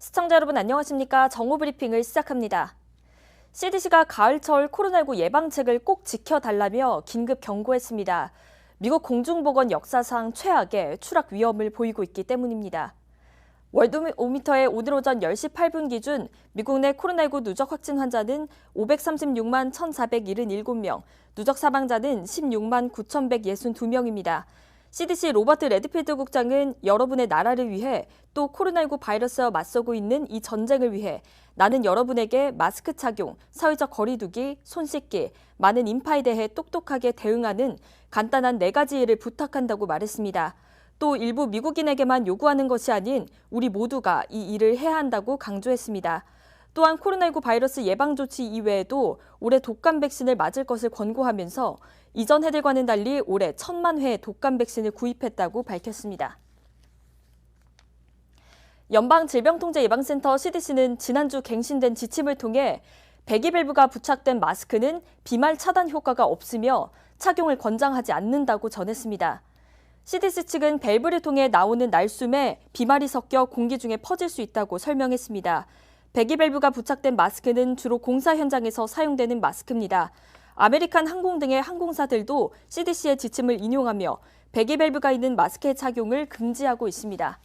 시청자 여러분 안녕하십니까? 정오 브리핑을 시작합니다. CDC가 가을철 코로나19 예방책을 꼭 지켜달라며 긴급 경고했습니다. 미국 공중보건 역사상 최악의 추락 위험을 보이고 있기 때문입니다. 월드오미터의 오늘 오전 10시 8분 기준 미국 내 코로나19 누적 확진 환자는 536만 1,477명, 누적 사망자는 16만 9,162명입니다. CDC 로버트 레드필드 국장은 여러분의 나라를 위해 또 코로나19 바이러스와 맞서고 있는 이 전쟁을 위해 나는 여러분에게 마스크 착용, 사회적 거리두기, 손 씻기, 많은 인파에 대해 똑똑하게 대응하는 간단한 네 가지 일을 부탁한다고 말했습니다. 또 일부 미국인에게만 요구하는 것이 아닌 우리 모두가 이 일을 해야 한다고 강조했습니다. 또한 코로나19 바이러스 예방 조치 이외에도 올해 독감 백신을 맞을 것을 권고하면서 이전 해들과는 달리 올해 천만 회의 독감 백신을 구입했다고 밝혔습니다. 연방질병통제예방센터 CDC는 지난주 갱신된 지침을 통해 배기밸브가 부착된 마스크는 비말 차단 효과가 없으며 착용을 권장하지 않는다고 전했습니다. CDC 측은 밸브를 통해 나오는 날숨에 비말이 섞여 공기 중에 퍼질 수 있다고 설명했습니다. 배기밸브가 부착된 마스크는 주로 공사 현장에서 사용되는 마스크입니다. 아메리칸 항공 등의 항공사들도 CDC의 지침을 인용하며 배기밸브가 있는 마스크의 착용을 금지하고 있습니다.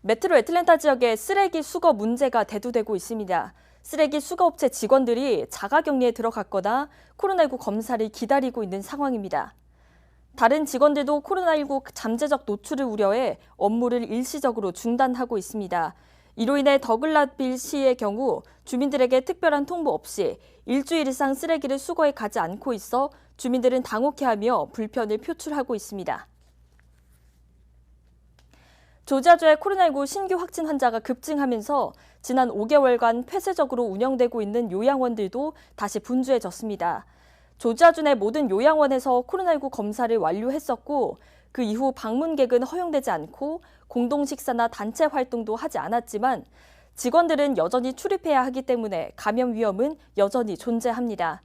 메트로 애틀랜타 지역의 쓰레기 수거 문제가 대두되고 있습니다. 쓰레기 수거업체 직원들이 자가격리에 들어갔거나 코로나19 검사를 기다리고 있는 상황입니다. 다른 직원들도 코로나19 잠재적 노출을 우려해 업무를 일시적으로 중단하고 있습니다. 이로 인해 더글라빌 시의 경우 주민들에게 특별한 통보 없이 일주일 이상 쓰레기를 수거해 가지 않고 있어 주민들은 당혹해하며 불편을 표출하고 있습니다. 조지아주의 코로나19 신규 확진 환자가 급증하면서 지난 5개월간 폐쇄적으로 운영되고 있는 요양원들도 다시 분주해졌습니다. 조지아주 내 모든 요양원에서 코로나19 검사를 완료했었고 그 이후 방문객은 허용되지 않고 공동 식사나 단체 활동도 하지 않았지만 직원들은 여전히 출입해야 하기 때문에 감염 위험은 여전히 존재합니다.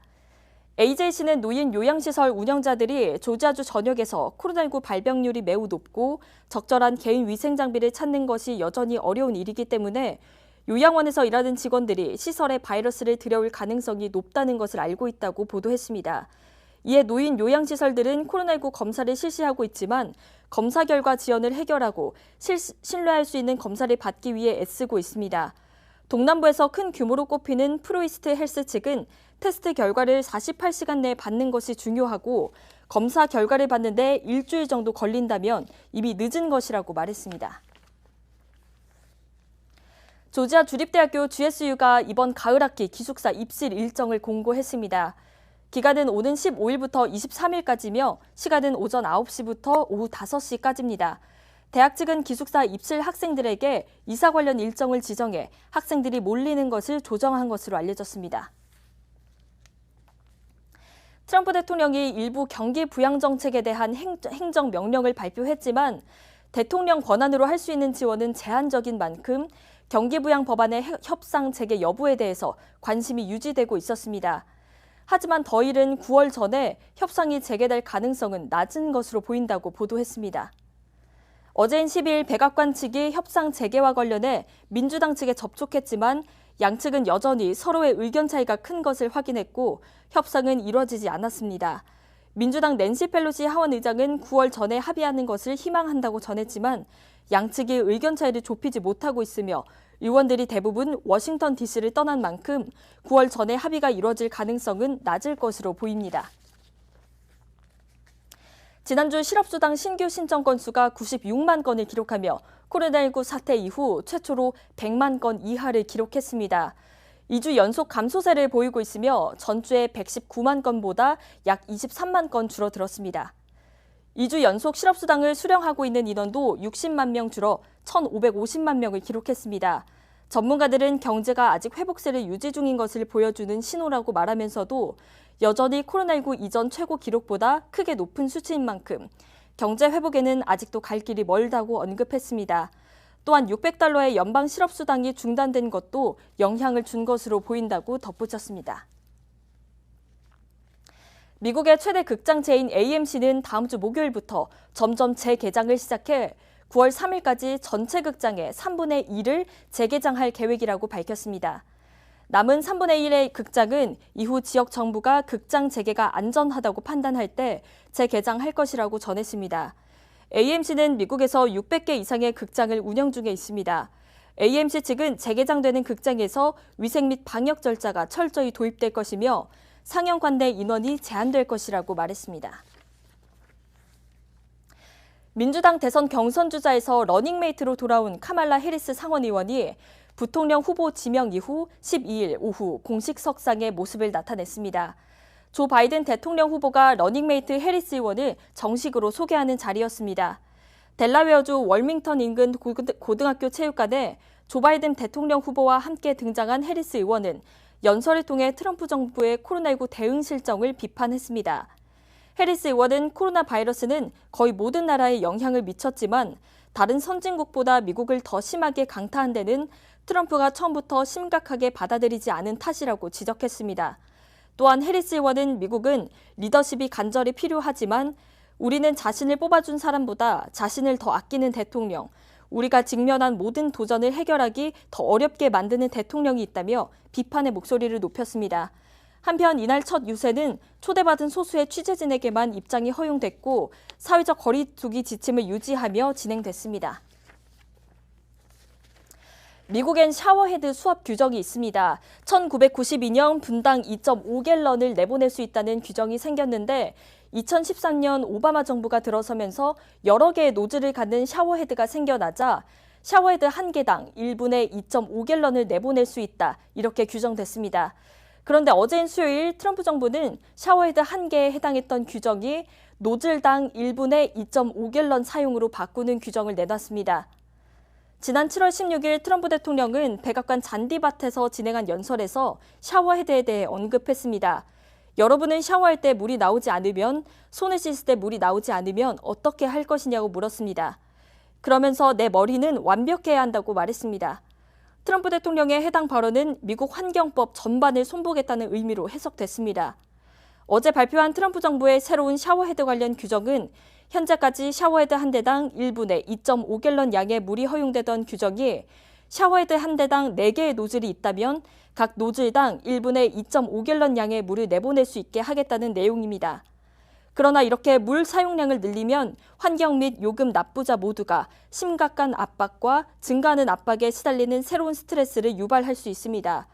AJC는 노인 요양시설 운영자들이 조지아주 전역에서 코로나19 발병률이 매우 높고 적절한 개인 위생 장비를 찾는 것이 여전히 어려운 일이기 때문에 요양원에서 일하는 직원들이 시설에 바이러스를 들여올 가능성이 높다는 것을 알고 있다고 보도했습니다. 이에 노인 요양시설들은 코로나19 검사를 실시하고 있지만 검사 결과 지연을 해결하고 실, 신뢰할 수 있는 검사를 받기 위해 애쓰고 있습니다. 동남부에서 큰 규모로 꼽히는 프로이스트 헬스 측은 테스트 결과를 48시간 내에 받는 것이 중요하고 검사 결과를 받는데 일주일 정도 걸린다면 이미 늦은 것이라고 말했습니다. 조지아 주립대학교 GSU가 이번 가을 학기 기숙사 입실 일정을 공고했습니다. 기간은 오는 15일부터 23일까지며 시간은 오전 9시부터 오후 5시까지입니다. 대학 측은 기숙사 입실 학생들에게 이사 관련 일정을 지정해 학생들이 몰리는 것을 조정한 것으로 알려졌습니다. 트럼프 대통령이 일부 경기 부양 정책에 대한 행정 명령을 발표했지만 대통령 권한으로 할 수 있는 지원은 제한적인 만큼 경기 부양 법안의 협상 재개 여부에 대해서 관심이 유지되고 있었습니다. 하지만 더일은 9월 전에 협상이 재개될 가능성은 낮은 것으로 보인다고 보도했습니다. 어제인 10일 백악관 측이 협상 재개와 관련해 민주당 측에 접촉했지만 양측은 여전히 서로의 의견 차이가 큰 것을 확인했고 협상은 이뤄지지 않았습니다. 민주당 낸시 펠로시 하원 의장은 9월 전에 합의하는 것을 희망한다고 전했지만 양측이 의견 차이를 좁히지 못하고 있으며 의원들이 대부분 워싱턴 DC를 떠난 만큼 9월 전에 합의가 이뤄질 가능성은 낮을 것으로 보입니다. 지난주 실업수당 신규 신청 건수가 96만 건을 기록하며 코로나19 사태 이후 최초로 100만 건 이하를 기록했습니다. 2주 연속 감소세를 보이고 있으며 전주에 119만 건보다 약 23만 건 줄어들었습니다. 2주 연속 실업수당을 수령하고 있는 인원도 60만 명 줄어 1,550만 명을 기록했습니다. 전문가들은 경제가 아직 회복세를 유지 중인 것을 보여주는 신호라고 말하면서도 여전히 코로나19 이전 최고 기록보다 크게 높은 수치인 만큼 경제 회복에는 아직도 갈 길이 멀다고 언급했습니다. 또한 600달러의 연방 실업수당이 중단된 것도 영향을 준 것으로 보인다고 덧붙였습니다. 미국의 최대 극장체인 AMC는 다음 주 목요일부터 점점 재개장을 시작해 9월 3일까지 전체 극장의 3분의 1을 재개장할 계획이라고 밝혔습니다. 남은 3분의 1의 극장은 이후 지역 정부가 극장 재개가 안전하다고 판단할 때 재개장할 것이라고 전했습니다. AMC는 미국에서 600개 이상의 극장을 운영 중에 있습니다. AMC 측은 재개장되는 극장에서 위생 및 방역 절차가 철저히 도입될 것이며 상영 관내 인원이 제한될 것이라고 말했습니다. 민주당 대선 경선 주자에서 러닝메이트로 돌아온 카말라 해리스 상원 의원이 부통령 후보 지명 이후 12일 오후 공식 석상에 모습을 나타냈습니다. 조 바이든 대통령 후보가 러닝메이트 해리스 의원을 정식으로 소개하는 자리였습니다. 델라웨어주 월밍턴 인근 고등학교 체육관에 조 바이든 대통령 후보와 함께 등장한 해리스 의원은 연설을 통해 트럼프 정부의 코로나19 대응 실정을 비판했습니다. 해리스 의원은 코로나 바이러스는 거의 모든 나라에 영향을 미쳤지만 다른 선진국보다 미국을 더 심하게 강타한 데는 트럼프가 처음부터 심각하게 받아들이지 않은 탓이라고 지적했습니다. 또한 해리스 의원은 미국은 리더십이 간절히 필요하지만 우리는 자신을 뽑아준 사람보다 자신을 더 아끼는 대통령, 우리가 직면한 모든 도전을 해결하기 더 어렵게 만드는 대통령이 있다며 비판의 목소리를 높였습니다. 한편 이날 첫 유세는 초대받은 소수의 취재진에게만 입장이 허용됐고 사회적 거리두기 지침을 유지하며 진행됐습니다. 미국엔 샤워헤드 수압 규정이 있습니다. 1992년 분당 2.5갤런을 내보낼 수 있다는 규정이 생겼는데 2013년 오바마 정부가 들어서면서 여러 개의 노즐을 갖는 샤워헤드가 생겨나자 샤워헤드 한 개당 1분에 2.5갤런을 내보낼 수 있다. 이렇게 규정됐습니다. 그런데 어제인 수요일 트럼프 정부는 샤워헤드 한 개에 해당했던 규정이 노즐당 1분에 2.5갤런 사용으로 바꾸는 규정을 내놨습니다. 지난 7월 16일 트럼프 대통령은 백악관 잔디밭에서 진행한 연설에서 샤워 헤드에 대해 언급했습니다. 여러분은 샤워할 때 물이 나오지 않으면 손을 씻을 때 물이 나오지 않으면 어떻게 할 것이냐고 물었습니다. 그러면서 내 머리는 완벽해야 한다고 말했습니다. 트럼프 대통령의 해당 발언은 미국 환경법 전반을 손보겠다는 의미로 해석됐습니다. 어제 발표한 트럼프 정부의 새로운 샤워헤드 관련 규정은 현재까지 샤워헤드 한 대당 1분에 2.5갤런 양의 물이 허용되던 규정이 샤워헤드 한 대당 4개의 노즐이 있다면 각 노즐당 1분에 2.5갤런 양의 물을 내보낼 수 있게 하겠다는 내용입니다. 그러나 이렇게 물 사용량을 늘리면 환경 및 요금 납부자 모두가 심각한 압박과 증가하는 압박에 시달리는 새로운 스트레스를 유발할 수 있습니다.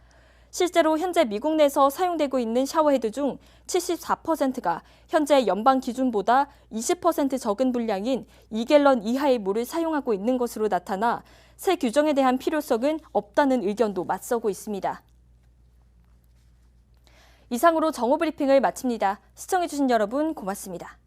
실제로 현재 미국 내에서 사용되고 있는 샤워헤드 중 74%가 현재 연방 기준보다 20% 적은 분량인 2갤런 이하의 물을 사용하고 있는 것으로 나타나 새 규정에 대한 필요성은 없다는 의견도 맞서고 있습니다. 이상으로 정오 브리핑을 마칩니다. 시청해주신 여러분 고맙습니다.